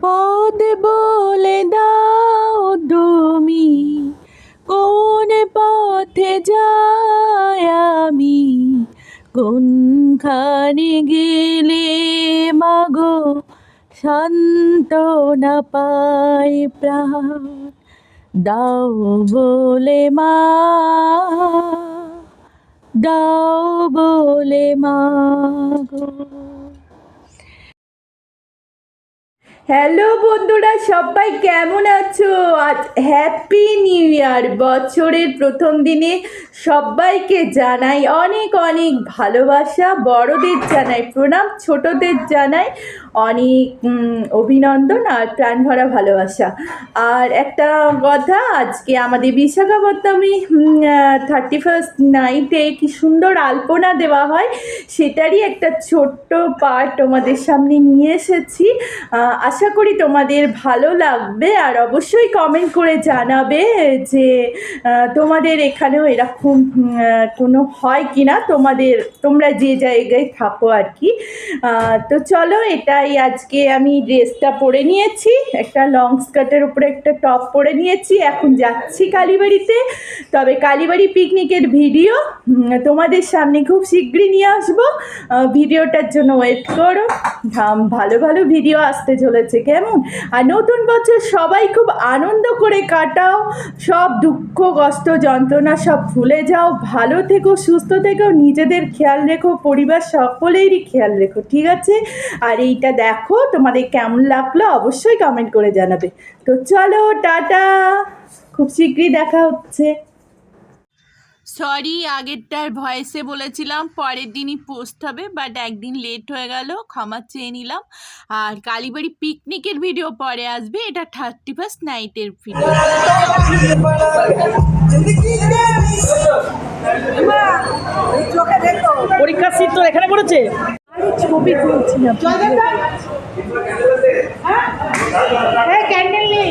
পদ বলে দাও তুমি, কোন পথে যাই আমি? কোনখানে গেলে মাগো শান্ত না পাই প্রাণ? দাও বলে মা, দাও বলে মাগো। হ্যালো বন্ধুরা, সবাই কেমন আছো? আজ হ্যাপি নিউ ইয়ার বছরের প্রথম দিনে সবাইকে জানাই অনেক অনেক ভালোবাসা, বড়দের জানাই প্রণাম, ছোটদের জানাই অনেক অভিনন্দন আর প্রাণ ভরা ভালোবাসা। আর একটা কথা, আজকে আমাদের বিশাখাপত্তমী থার্টি ফার্স্ট নাইটে কি সুন্দর আলপনা দেওয়া হয়, সেটারই একটা ছোট্ট পার্ট তোমাদের সামনে নিয়ে এসেছি। আশা করি তোমাদের ভালো লাগবে আর অবশ্যই কমেন্ট করে জানাবে যে তোমাদের এখানেও এরকম কোনো হয় কি না তোমাদের, তোমরা যে জায়গায় থাকো আর কি। তো চলো এটাই আজকে আমি ড্রেসটা পরে নিয়েছি, একটা লং স্কার্টের উপরে একটা টপ পরে নিয়েছি। এখন যাচ্ছি কালীবাড়িতে। তবে কালীবাড়ি পিকনিকের ভিডিও তোমাদের সামনে খুব শীঘ্রই নিয়ে আসব। ভিডিওটার জন্য ওয়েট করো। ভালো ভালো ভিডিও আসতে চলেছে, কেমন? আর নতুন বছর সবাই খুব আনন্দ করে কাটাও। সব দুঃখ, কষ্ট, যন্ত্রণা সব ভুলে যাও। ভালো থেকো, সুস্থ থেকো, নিজেদের খেয়াল রেখো, পরিবার সকলেরই খেয়াল রেখো, ঠিক আছে? আর এইটা দেখো তোমাদের কেমন লাগল অবশ্যই কমেন্ট করে জানাবে। তো চলো টাটা। খুব শীঘ্রই দেখা হচ্ছে। সরি আগেরটার ভয়েসে বলেছিলাম পরের দিনই পোস্ট হবে বাট একদিন লেট হয়ে গেল ক্ষমা চেয়ে নিলাম। আর কালীবাড়ি পিকনিকের ভিডিও পরে আসবে এটা থার্টি ফার্স্ট নাইটের ভিডিও পরীক্ষার সিট তো এখানে পড়েছে? ছবি তুলছিলাম হ্যাঁ? ক্যান্ডেল নেই।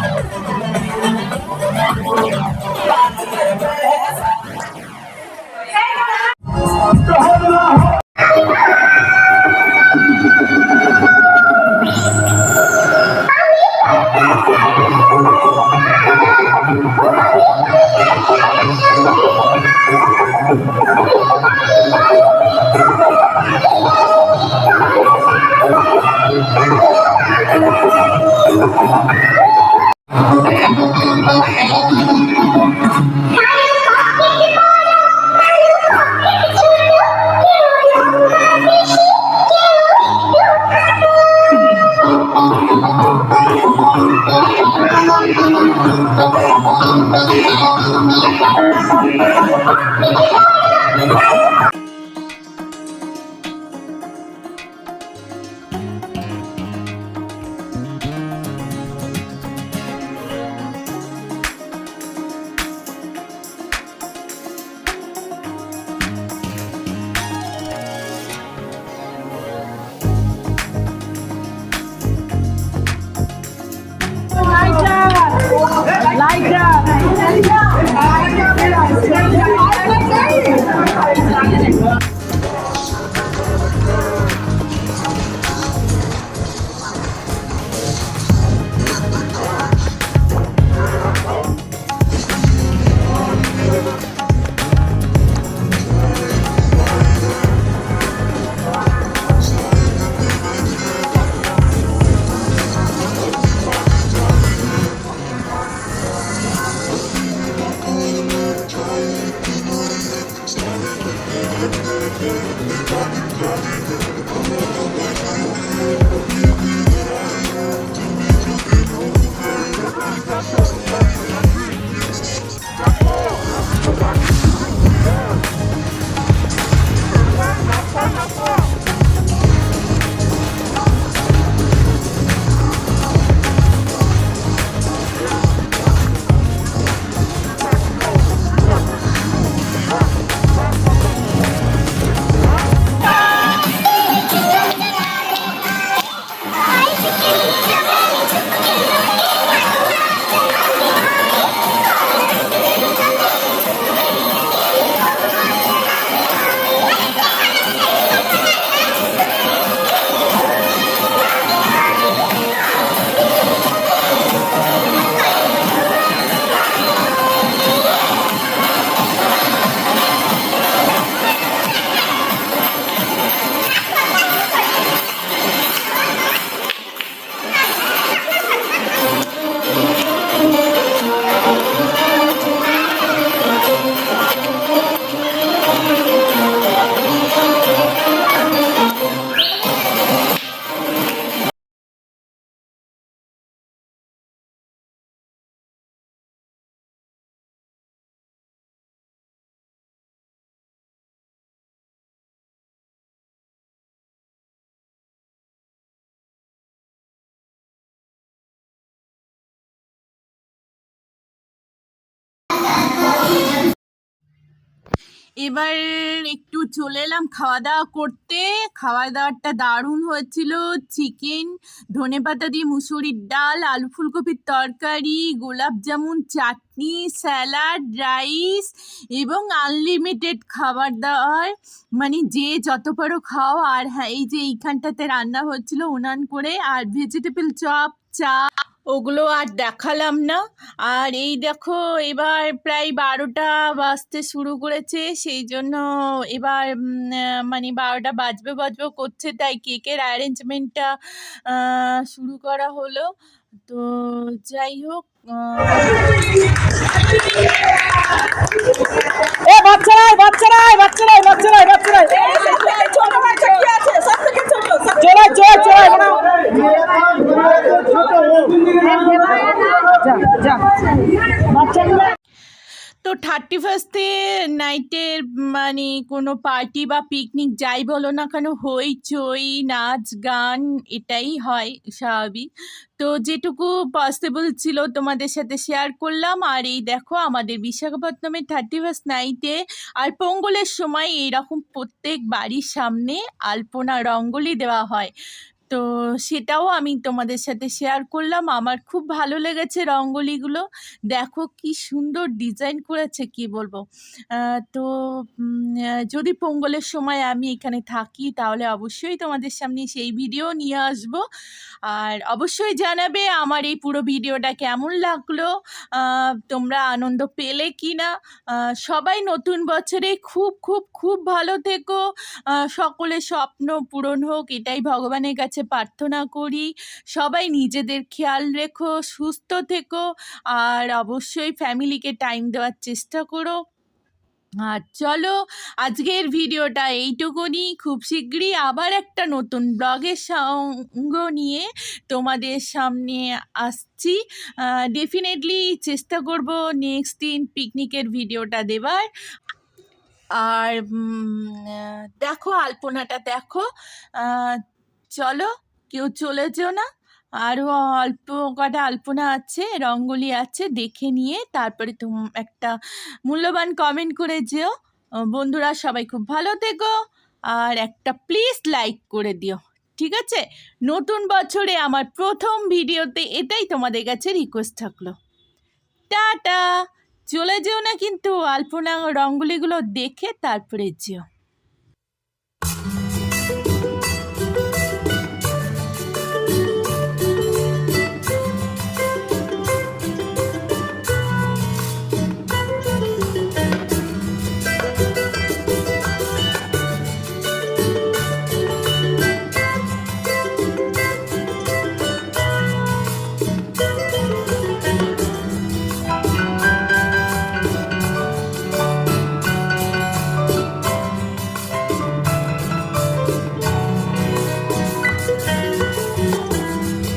Thank you. Thank you. এবার একটু চলে এলাম খাওয়া দাওয়া করতে। খাওয়া দাওয়াটা দারুণ হয়েছিল। চিকেন, ধনে পাতা দিয়ে মুসুরির ডাল, আলু ফুলকপির তরকারি, গোলাপ জামুন, চাটনি, স্যালাড, রাইস এবং আনলিমিটেড খাবার দাবার। মানে যে যত পারো খাও। আর হ্যাঁ এই যে এইখানটাতে রান্না হচ্ছিল, উনান করে। আর ভেজিটেবল চপ, চা ওগুলো আর দেখালাম না। আর এই দেখো এবার প্রায় বারোটা বাজতে শুরু করেছে সেই জন্য এবার মানে বারোটা বাজবে বাজবে করছে তাই কেকের অ্যারেঞ্জমেন্টটা শুরু করা হলো। তো যাই হোক আহ, এ বাচ্চারা বাচ্চারা বাচ্চারা বাচ্চারা বাচ্চারা চলে চলে চলে যা যা বাচ্চাগুলো তো থার্টি ফার্স্টে নাইটের মানে কোনো পার্টি বা পিকনিক যাই বলো না কেন হইচই নাচ, গান, এটাই হয় স্বাভাবিক। তো যেটুকু পসিবল ছিল তোমাদের সাথে শেয়ার করলাম। আর এই দেখো, আমাদের বিশাখাপত্তনের থার্টি ফার্স্ট নাইটে আর পোঙ্গলের সময় এইরকম প্রত্যেক বাড়ির সামনে আলপনা রঙ্গোলি দেওয়া হয়। তো সেটাও আমি তোমাদের সাথে শেয়ার করলাম। আমার খুব ভালো লেগেছে রঙ্গোলিগুলো। দেখো কি সুন্দর ডিজাইন করেছে, কি বলব? তো যদি পোঙ্গলের সময় আমি এখানে থাকি, তাহলে অবশ্যই তোমাদের সামনে সেই ভিডিও নিয়ে আসব। আর অবশ্যই জানাবে আমার এই পুরো ভিডিওটা কেমন লাগল তোমরা আনন্দ পেলে কি না সবাই নতুন বছরে খুব খুব খুব ভালো থেকো। সকলের স্বপ্ন পূরণ হোক, এটাই ভগবানের কাছে প্রার্থনা করি, সবাই নিজেদের খেয়াল রেখো, সুস্থ থেকো আর অবশ্যই ফ্যামিলিকে টাইম দেওয়ার চেষ্টা করো। আর চলো, আজকের ভিডিওটা এইটুকুনি। খুব শীঘ্রই আবার একটা নতুন ব্লগের সঙ্গ নিয়ে তোমাদের সামনে আসছি। ডেফিনেটলি চেষ্টা করব নেক্সট দিন পিকনিকের ভিডিওটা দেবার। আর দেখো, আলপনাটা দেখো। চলো, কেউ চলে যেও না। আরও অল্প কটা আলপনা আছে, রঙ্গোলি আছে, দেখে নিয়ে তারপরে তুম একটা মূল্যবান কমেন্ট করে যেও। বন্ধুরা, সবাই খুব ভালো থেকো। আর একটা প্লিজ লাইক করে দিও, ঠিক আছে? নতুন বছরে আমার প্রথম ভিডিওতে এটাই তোমাদের কাছে রিকোয়েস্ট থাকল। টাটা! চলে যেও না কিন্তু আলপনা রঙ্গোলিগুলো দেখে তারপরে যেও।